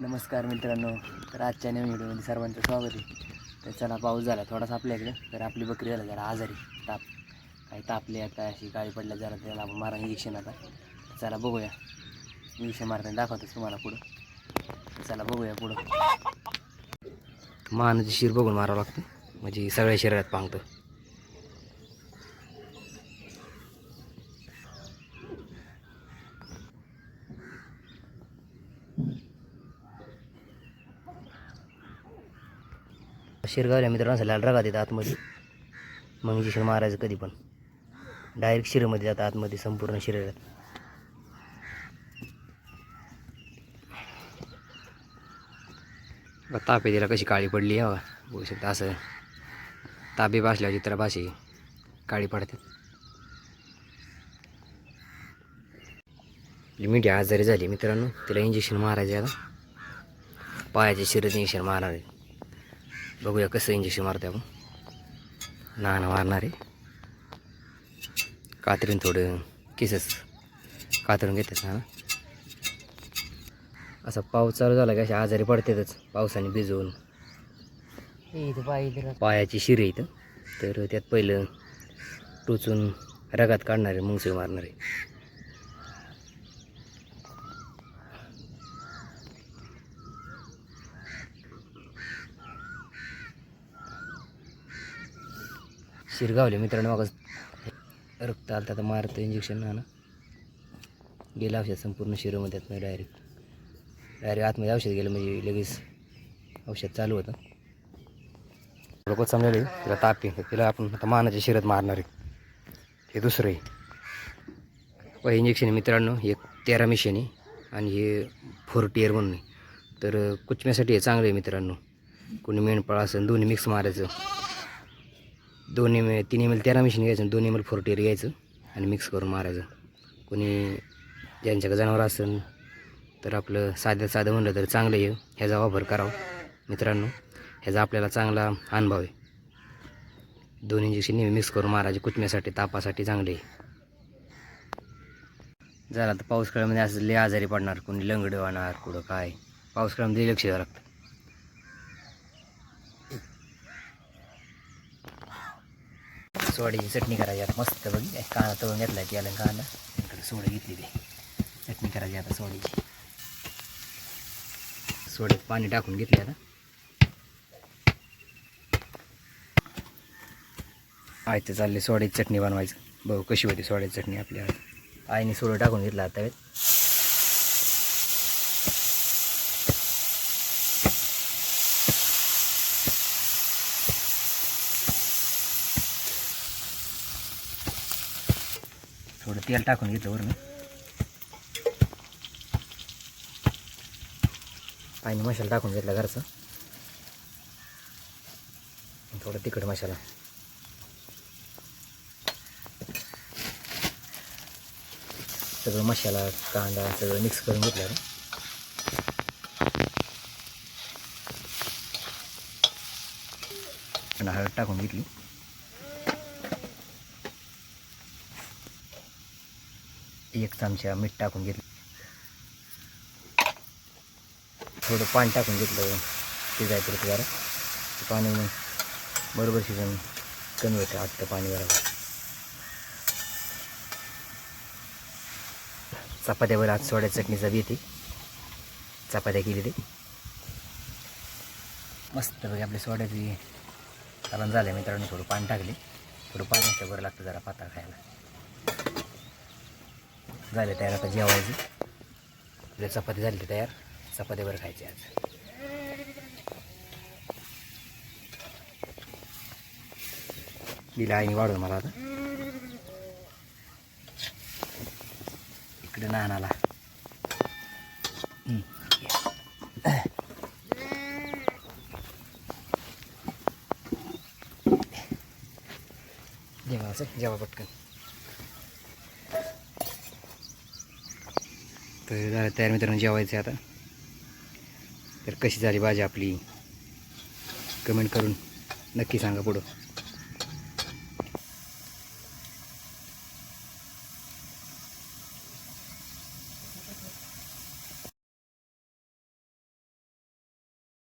नमस्कार मित्रांनो तर आजच्या नवीन व्हिडिओमध्ये सर्वांचं स्वागत आहे. तर चला पाऊस झाला थोडासा आपल्या इकडे तर आपली बकरी झाला जरा आजारी ताप काही तापले आता अशी काळी पडल्या जरा त्याला आपण मारा इंजेक्शन आता. चला बघूया. इंजेक्शन मारताना दाखवतोच तुम्हाला पुढं. चला बघूया पुढं. मानाची शिर बघून मारावं लागतं. म्हणजे सगळ्या शरीरात पांगतं. शिरगावल्या मित्रांनो असं लाल रगात आतमध्ये. मग इंजेक्शन मारायचं कधी पण. डायरेक्ट शिरमध्ये जातात आतमध्ये संपूर्ण शरीरात बघा, तिला कशी काळी पडली आहे हो. बघू शकता असं. तापे भासल्यावर चित्र भाषे काळी पडते. मिठी आजारी झाली मित्रांनो. तिला इंजेक्शन मारायचं आहे आता. पायाचे शिरत इंजेक्शन मारायचे बघूया कसं इंजेक्शन मारते आपण. नाणं मारणार. आहे कात्रीन थोडं केसच कातरून घेतात ना असा पाऊस चालू झाला की अशा आजारी पडतातच पावसाने भिजवून. पायाची शिरे इथं. तर त्यात पहिलं टोचून रगात काढणारे मुंगसे मारणारे. शिरगावले मित्रांनो मागं रक्त आलं आता मारतं इंजेक्शन ना गेलं औषध संपूर्ण शिरोमध्ये आतमध्ये डायरेक्ट डायरेक्ट आतमध्ये औषध गेलं म्हणजे लगेच औषध चालू होतं. लोक समजायला तिला ताप आहे. तिला आपण आता मानाच्या शिरत मारणार आहे. हे दुसरं आहे. व इंजेक्शन आहे मित्रांनो एक तेरा मिशन आहे आणि हे फोर टिअर म्हणून आहे. तर कुचम्यासाठी हे चांगलं आहे मित्रांनो. कोणी मेंढपाळ असेल दोन्ही मिक्स मारायचं. दोन एम एल तीन एम एल तेरा मिशन घ्यायचं दोन एम एल फोर्टीर घ्यायचं आणि मिक्स करून मारायचं. कोणी ज्यांच्याकडे जनावर असेल तर आपलं साधं साधं म्हणलं तर चांगलं आहे. ह्याचा वापर करावा. मित्रांनो ह्याचा आपल्याला चांगला अनुभव आहे. दोन इंजेक्शन नेहमी मिक्स करून मारायचे. कुचम्यासाठी तापासाठी चांगले आहे. जरा आता पाऊस काळामध्ये असं लय आजारी पडणार. कोणी लंगडं होणार कुठं काय. पाऊस काळामध्ये लक्ष द्यावं लागतं. सोड्याची चटणी करायची. आता मस्त बघ कांदा तळून घेतला की आलं कांदा. नंतर सोडे घेतली ते. चटणी करायची आता सोड्याची. सोड्यात पाणी टाकून घेतले आता. आयतं चालले सोड्याची चटणी बनवायचं. बघू कशी होती सोड्याची चटणी आपल्या आईने सोडं टाकून घेतला आता. थोडं तेल टाकून घेतलं वरून. पाणी मसाला टाकून घेतला घरचं. थोडं तिखट मसाला. सगळं मसाला कांदा सगळं मिक्स करून घेतलं रे आणि हळद टाकून घेतली. एक चमचा मीठ टाकून घेतलं. थोडं पाणी टाकून घेतलं शिजायचं होतं जरा. ते पाणी मग बरोबर शिजून कमी होतं आत्ता पाणी बरोबर चपात्यावर आज सोड्या चटणीचा बी येते. चपात्या केली ते. मस्त बघा आपल्या सोड्याची कारण झालं मित्रांनो थोडं पाणी टाकले. थोडं पाणी बरं लागतं जरा पातळ खायला. झाले तयार आता जेवायची. आपल्या चपाती झाली तयार. चपातीवर खायची आज. दिला आईने वाढून मला आता. इकडे नानाला. जेवायचं? जेवा पटकन. तर झालं तयार मित्रांनो जेवायचं आहे आता. तर कशी झाली भाजी आपली? कमेंट करून नक्की सांगा पुढं.